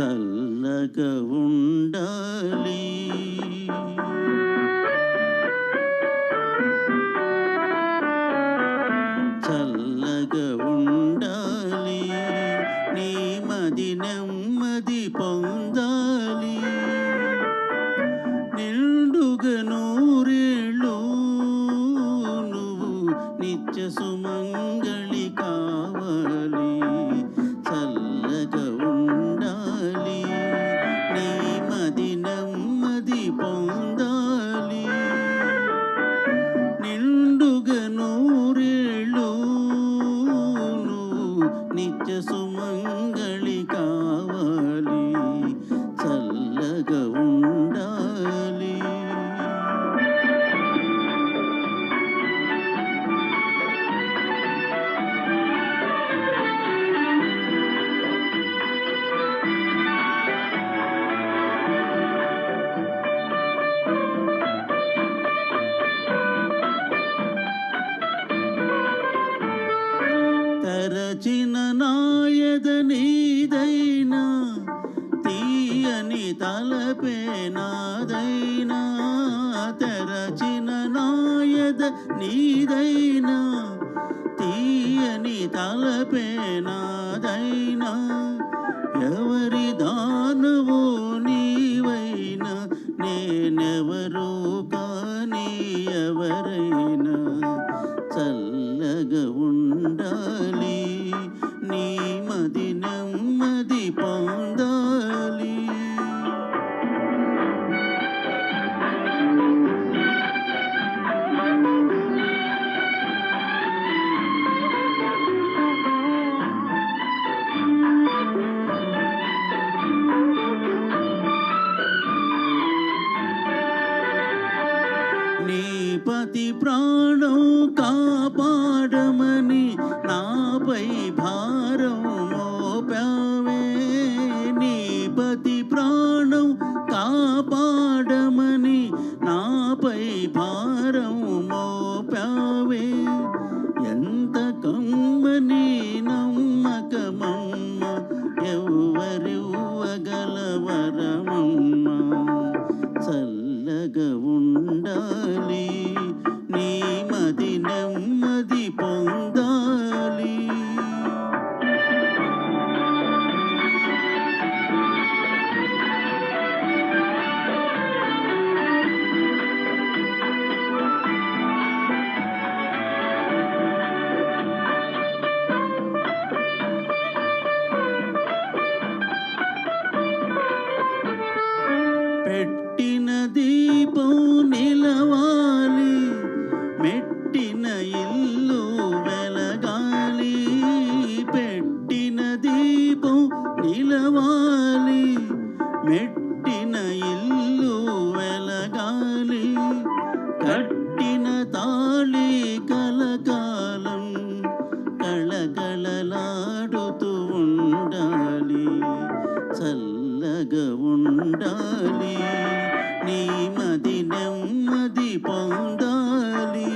చల్లగా ఉండాలి. చల్లగా ఉండాలి. నీ మది నెమ్మది పొందాలి. నిండుగ నూరేళ్ళు నువ్వు నిత్య సుమంగళి కావాలి. ఉండాలి. తరచిన నాయద నీదైనా తీయని తలపే నాదైనా తెరచిన నాయద నీదైనా తీయని తలపే నాదైనా ఎవరి దానవో నీవైనా నేనెవరూ కానీ ఎవరైనా చల్లగా ఉండాలి నీ మది నెమ్మది పొందాలి నీ పతి ప్రాణం కాపాడమని నాపై భారం మోపావే. నీ పతి ప్రాణం కాపాడమని నాపై భారం మోపావే. ఎంత కమ్మని నమ్మకమమ్మ ఎవ్వరివ్వగలవరమమ్మ. చల్లగా ఉండాలి నీ నిలవాలి మెట్టిన ఇల్లు వెలగాలి కట్టిన తాళి కలకాలం కళకళలాడుతూ ఉండాలి చల్లగా ఉండాలి నీ మది నెమ్మది పొందాలి